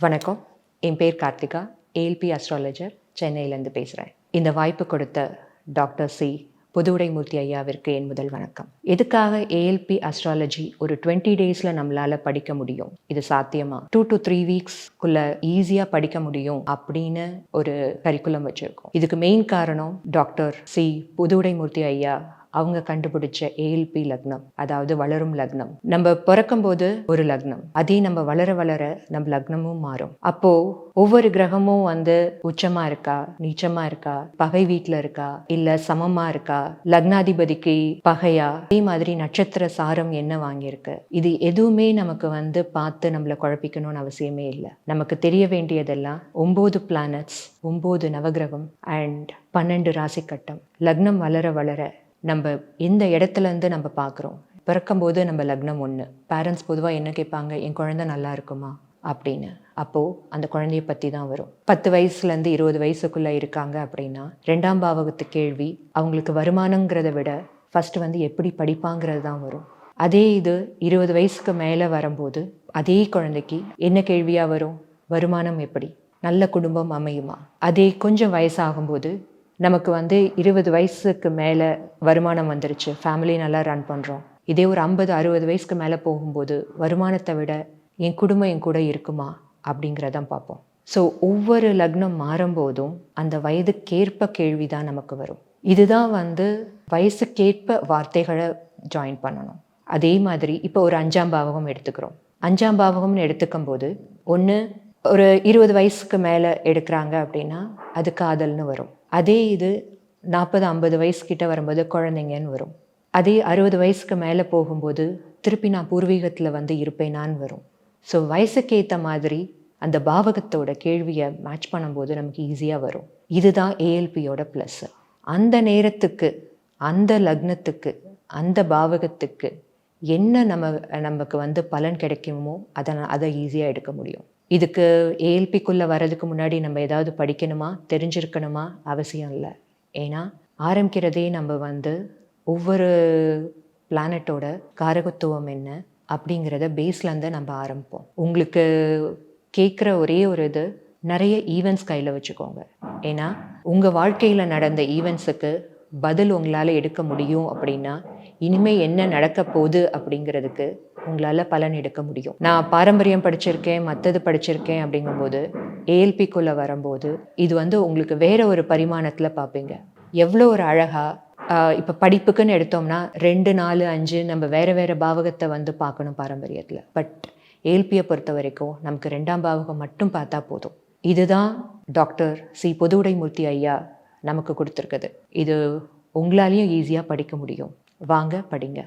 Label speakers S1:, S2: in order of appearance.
S1: வணக்கம். என் பேர் கார்த்திகா. ஏல்பி அஸ்ட்ராலஜர் சென்னையிலேருந்து பேசுகிறேன் இந்த வாய்ப்பு கொடுத்த டாக்டர் சி. புதுவுடைமூர்த்தி ஐயாவிற்கு என் முதல் வணக்கம். எதுக்காக ஏஎல்பி அஸ்ட்ராலஜி ஒரு டுவெண்ட்டி டேஸில் நம்மளால் படிக்க முடியும்? இது சாத்தியமா? டூ டு த்ரீ வீக்ஸ்க்குள்ள ஈஸியாக படிக்க முடியும் அப்படின்னு ஒரு கரிக்குலம் வச்சுருக்கோம். இதுக்கு மெயின் காரணம் டாக்டர் சி. புதுவுடைமூர்த்தி ஐயா அவங்க கண்டுபிடிச்ச ஏஎல்பி லக்னம் அதாவது வளரும் லக்னம். நம்ம பிறக்கும்போது ஒரு லக்னம். அதே நம்ம வளர வளர நம்ம லக்னமும் மாறும். அப்போ ஒவ்வொரு கிரகமும் வந்து உச்சமா இருக்கா நீச்சமா இருக்கா பகை வீட்டில் இருக்கா இல்ல சமமா இருக்கா லக்னாதிபதிக்கு பகையா? அதே மாதிரி நட்சத்திர சாரம் என்ன வாங்கியிருக்கு? இது எதுவுமே நமக்கு வந்து பார்த்து நம்மளை குழப்பிக்கணும்னு அவசியமே இல்லை. நமக்கு தெரிய வேண்டியதெல்லாம் ஒன்பது பிளானட்ஸ் ஒன்பது நவகிரகம் அண்ட் பன்னெண்டு ராசி கட்டம் லக்னம் வளர வளர நம்ம எந்த இடத்துலேருந்து நம்ம பார்க்குறோம் பிறக்கும்போது நம்ம லக்னம் ஒன்று பேரண்ட்ஸ் பொதுவாக என்ன கேட்பாங்க என் குழந்தை நல்லா இருக்குமா? அப்படின்னு. அப்போது அந்த குழந்தைய பற்றி தான் வரும். பத்து வயசுலேருந்து இருபது வயசுக்குள்ளே இருக்காங்க அப்படின்னா ரெண்டாம் பாவகத்து கேள்வி அவங்களுக்கு வருமானங்கிறத விட ஃபஸ்ட்டு வந்து எப்படி படிப்பாங்கிறது தான் வரும். அதே இது இருபது வயசுக்கு மேலே வரும்போது அதே குழந்தைக்கு என்ன கேள்வியாக வரும்? வருமானம் எப்படி? நல்ல குடும்பம் அமையுமா? அதே கொஞ்சம் வயசாகும்போது நமக்கு வந்து இருபது வயசுக்கு மேலே வருமானம் வந்துருச்சு. ஃபேமிலி நல்லா ரன் பண்ணுறோம் இதே ஒரு ஐம்பது அறுபது வயசுக்கு மேலே போகும்போது வருமானத்தை விட என் குடும்பம் என் கூட இருக்குமா? அப்படிங்கிறதான் பார்ப்போம். ஸோ ஒவ்வொரு லக்னம் மாறும்போதும் அந்த வயதுக்கேற்ப கேள்வி தான் நமக்கு வரும். இதுதான் வந்து வயசுக்கேற்ப வார்த்தைகளை ஜாயின் பண்ணணும். அதே மாதிரி இப்போ ஒரு அஞ்சாம் பாவகம் எடுத்துக்கிறோம். அஞ்சாம் பாவகம்னு எடுத்துக்கும் போது ஒன்று ஒரு இருபது வயசுக்கு மேலே எடுக்கிறாங்க அப்படின்னா அது காதல்னு வரும். அதே இது நாற்பது ஐம்பது வயசுக்கிட்ட வரும்போது குழந்தைங்கன்னு வரும். அதே அறுபது வயசுக்கு மேலே போகும்போது திருப்பி நான் பூர்வீகத்தில் வந்து இருப்பேனான்னு வரும். ஸோ வயசுக்கு ஏற்ற மாதிரி அந்த பாவகத்தோட கேள்வியை மேட்ச் பண்ணும்போது நமக்கு ஈஸியாக வரும். இதுதான் ஏஎல்பியோட ப்ளஸ் அந்த நேரத்துக்கு அந்த லக்னத்துக்கு அந்த பாவகத்துக்கு என்ன நம்ம நமக்கு வந்து பலன் கிடைக்குமோ அதை அதை ஈஸியாக எடுக்க முடியும். இதுக்கு ஏஎல்பிக்குள்ளே வர்றதுக்கு முன்னாடி நம்ம ஏதாவது படிக்கணுமா? தெரிஞ்சிருக்கணுமா? அவசியம் இல்லை. ஏன்னா ஆரம்பிக்கிறதே நம்ம வந்து ஒவ்வொரு பிளானட்டோட காரகத்துவம் என்ன அப்படிங்கிறத பேஸ்லேருந்து நம்ம ஆரம்பிப்போம். உங்களுக்கு கேட்குற ஒரே ஒரு இது நிறைய ஈவெண்ட்ஸ் கையில் வச்சுக்கோங்க. ஏன்னா உங்கள் வாழ்க்கையில் நடந்த ஈவெண்ட்ஸுக்கு பதில் உங்களால் எடுக்க முடியும் அப்படின்னா இனிமேல் என்ன நடக்க போகுது அப்படிங்கிறதுக்கு உங்களால் பலன் எடுக்க முடியும். நான் பாரம்பரியம் படிச்சிருக்கேன் மற்றது படிச்சிருக்கேன் அப்படிங்கும்போது ஏஎல்பிக்குள்ளே வரும்போது இது வந்து உங்களுக்கு வேற ஒரு பரிமாணத்தில் பார்ப்பீங்க எவ்வளோ ஒரு அழகாக இப்போ படிப்புக்குன்னு எடுத்தோம்னா ரெண்டு நாலு அஞ்சு நம்ம வேறு வேறு பாவகத்தை வந்து பார்க்கணும் பாரம்பரியத்தில். பட் ஏல்பியை பொறுத்த வரைக்கும் நமக்கு ரெண்டாம் பாவகம் மட்டும் பார்த்தா போதும். இதுதான் டாக்டர் சி பொதுவுடைமூர்த்தி ஐயா நமக்கு கொடுத்துருக்குது. இது உங்களாலேயும் ஈஸியாக படிக்க முடியும். வாங்க படிங்க.